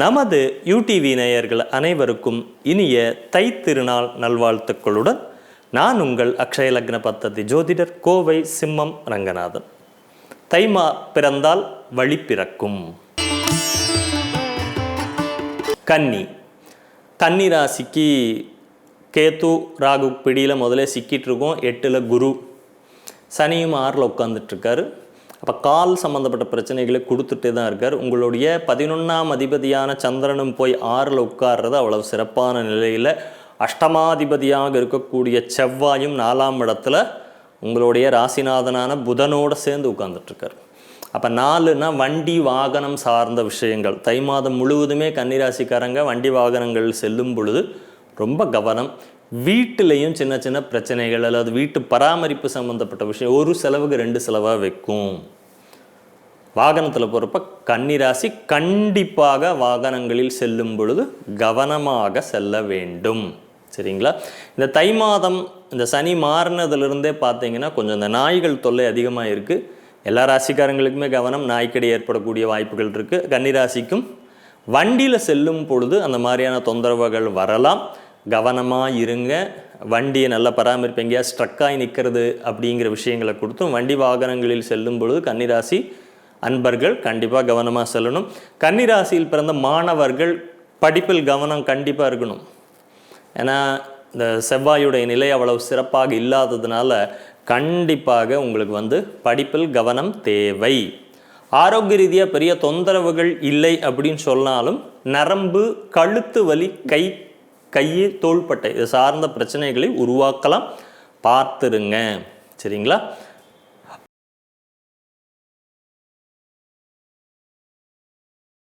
நமது யூடிவி நேயர்கள் அனைவருக்கும் இனிய தை திருநாள் நல்வாழ்த்துக்களுடன் நான் உங்கள் அக்ஷய லக்ன பத்ததி ஜோதிடர் கோவை சிம்மம் ரங்கநாதன். தைமா பிறந்தால் வழி பிறக்கும். கன்னி. கன்னி ராசிக்கு கேத்து ராகு பிடியில் முதல்ல சிக்கிட்டு இருக்கோம். எட்டில் குரு. சனியும் ஆறில் உட்காந்துட்ருக்காரு அப்போ கால் சம்மந்தப்பட்ட பிரச்சனைகளை கொடுத்துட்டே தான் இருக்கார். உங்களுடைய பதினொன்றாம் அதிபதியான சந்திரனும் போய் ஆறில் உட்கார்றது அவ்வளவு சிறப்பான நிலையில் அஷ்டமாதிபதியாக இருக்கக்கூடிய செவ்வாயும் நாலாம் இடத்துல உங்களுடைய ராசிநாதனான புதனோடு சேர்ந்து உட்காந்துட்ருக்கார் அப்போ நாலுனா வண்டி வாகனம் சார்ந்த விஷயங்கள். தை மாதம் முழுவதுமே கன்னிராசிக்காரங்க வண்டி வாகனங்கள் செல்லும் பொழுது ரொம்ப கவனம். வீட்டிலையும் சின்ன சின்ன பிரச்சனைகள் அல்லது வீட்டு பராமரிப்பு சம்மந்தப்பட்ட விஷயம் ஒரு செலவுக்கு ரெண்டு செலவாக வைக்கும். வாகனத்தில் போகிறப்ப கன்னிராசி கண்டிப்பாக வாகனங்களில் செல்லும் பொழுது கவனமாக செல்ல வேண்டும். சரிங்களா? இந்த தை மாதம் இந்த சனி மாறினதுலேருந்தே பார்த்தீங்கன்னா கொஞ்சம் இந்த நாய்கள் தொல்லை அதிகமாக இருக்குது எல்லா ராசிக்காரங்களுக்குமே கவனம் நாய்க்கடி ஏற்படக்கூடிய வாய்ப்புகள் இருக்குது கன்னிராசிக்கும் வண்டியில் செல்லும் பொழுது அந்த மாதிரியான தொந்தரவுகள் வரலாம். கவனமாக இருங்க வண்டியை நல்லா பராமரிப்பு எங்கேயா ஸ்ட்ரக்காகி நிற்கிறது அப்படிங்கிற விஷயங்களை கொடுத்தும் வண்டி வாகனங்களில் செல்லும் பொழுது கன்னிராசி அன்பர்கள் கண்டிப்பாக கவனமாக செல்லணும். கன்னிராசியில் பிறந்த மாணவர்கள் படிப்பில் கவனம் கண்டிப்பாக இருக்கணும். ஏன்னா இந்த செவ்வாயுடைய நிலை அவ்வளவு சிறப்பாக இல்லாததுனால கண்டிப்பாக உங்களுக்கு வந்து படிப்பில் கவனம் தேவை. ஆரோக்கிய ரீதியாக பெரிய தொந்தரவுகள் இல்லை அப்படின்னு சொன்னாலும் நரம்பு கழுத்து வலி கை கையை தோள்பட்டை இது சார்ந்த பிரச்சனைகளை உருவாக்கலாம். பார்த்துருங்க. சரிங்களா?